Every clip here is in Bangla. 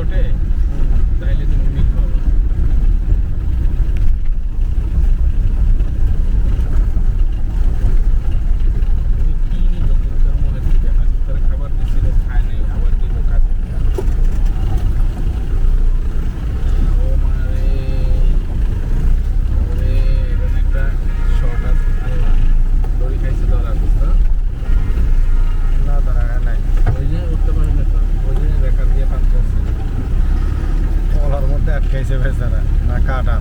শটে তাহলে তুমি মিল পাবো তুমি কি নিল কুত্তার মুখে দিবে না কুত্তার খাবার দিছিল খায় নাই আবার দিব কাছে ও মারে ওরে এরকম একটা শট আছে আল্লাহ দড়ি খাইছে ধরা বুঝতো না ধরা হয় নাই ওই যে উঠতে পারে না তো ওই যে রেখার দিয়ে কাটতে আছে কলার মধ্যে আটকাইছে বেচারা না কাটা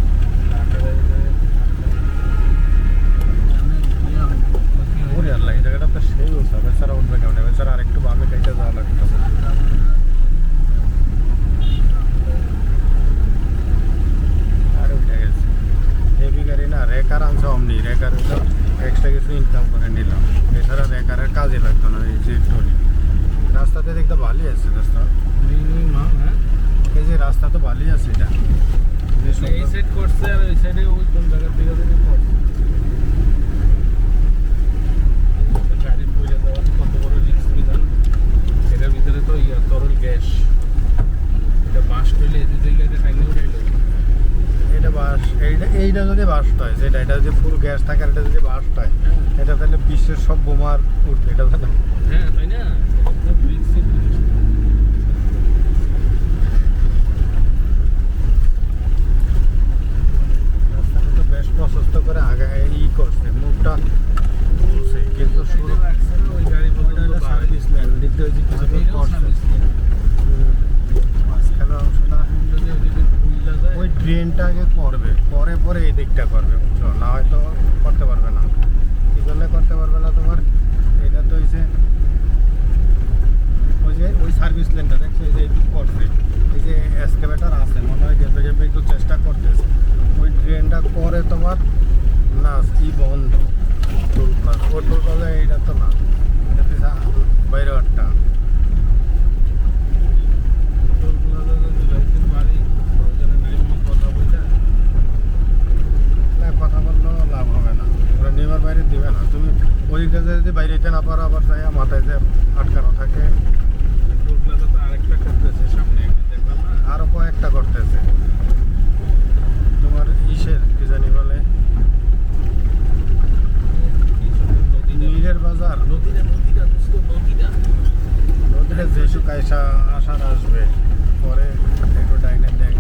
ওরে আল্লাহ এই জায়গাটা তো সেই উঠছে বেচারা উঠবে কেমন বেচারা আরেকটু বামে কাইতে যাওয়া লাগতো আর উঠে গেছে হেভি গাড়ি না রেকার আনছে অমনি রেকার এক্সট্রা কিছু ইনকাম করে নিলাম। এছাড়া রেকারের কাজে লাগতো না এই যে টলি রাস্তাতে দেখতে ভালোই আছে রাস্তা এই যে রাস্তা তো ভালোই আছে এটা বেশ এই সুন্দর। সাইড করছে আর ওই সাইডে ওই কোন জায়গার দিকে যেন করছে গাড়ি পড়ে যাওয়ার কত বড় রিস্ক তুমি জানো এটার ভিতরে তো ইয়া তরল গ্যাস এটা বাঁশ পেলে এদিকে থেকে এটা টাইনে উঠাইলো এটা বাস এইটা যদি বাস্ট হয় যেটা এটা যদি ফুল গ্যাস থাকে এটা যদি বাস্ট হয় এটা তাহলে বিশ্বের সব বোমার উঠবে এটা তাহলে হ্যাঁ তাই না এটা তো রিস্কের জিনিস রাস্তাটা তো বেশ প্রশস্ত করে আগে ই করছে মুখটা খুলছে কিন্তু শুরু ওই গাড়ি ওইটা হলো সার্ভিস ল্যান্ড দিতে হয়েছে কিছু দূর করছে হুম। মাঝখানে অংশটা ওই আগে করবে, পরে পরে এই দিকটা করবে, বুঝছ? না হয়তো করতে পারবে না। কি জন্য করতে পারবে না তোমার? এটা তো হয়েছে ওই যে, ওই সার্ভিস লেনটা দেখছ? এই যে একটু করছে। এই যে এসকেভেটার আছে, মনে হয় গেপে গেপে একটু চেষ্টা করতেছে। ওই ড্রেনটা করে তোমার না কি বন্ধ? টোল ও টোল এইটা তো না। এটা তো বাইরে একটা টোল প্লাজা যদি যাইতে পারি প্রয়োজনে নাই আমার কথা বইটা না কথা বললেও লাভ হবে না বাইরে দিবে না। তুমি ওই কাজে যদি বাইরে যেতে না পারো, আবার যাই মাথায় যে আটকানো থাকে। কয়েকটা করতেছে তোমার ইসের কি জানি বলে। নদীটা নীলের বাজার। নদীটা নদীটা নদীটা যে শুকাইসা আসার আসবে, পরে একটু ডাইনে দেখে।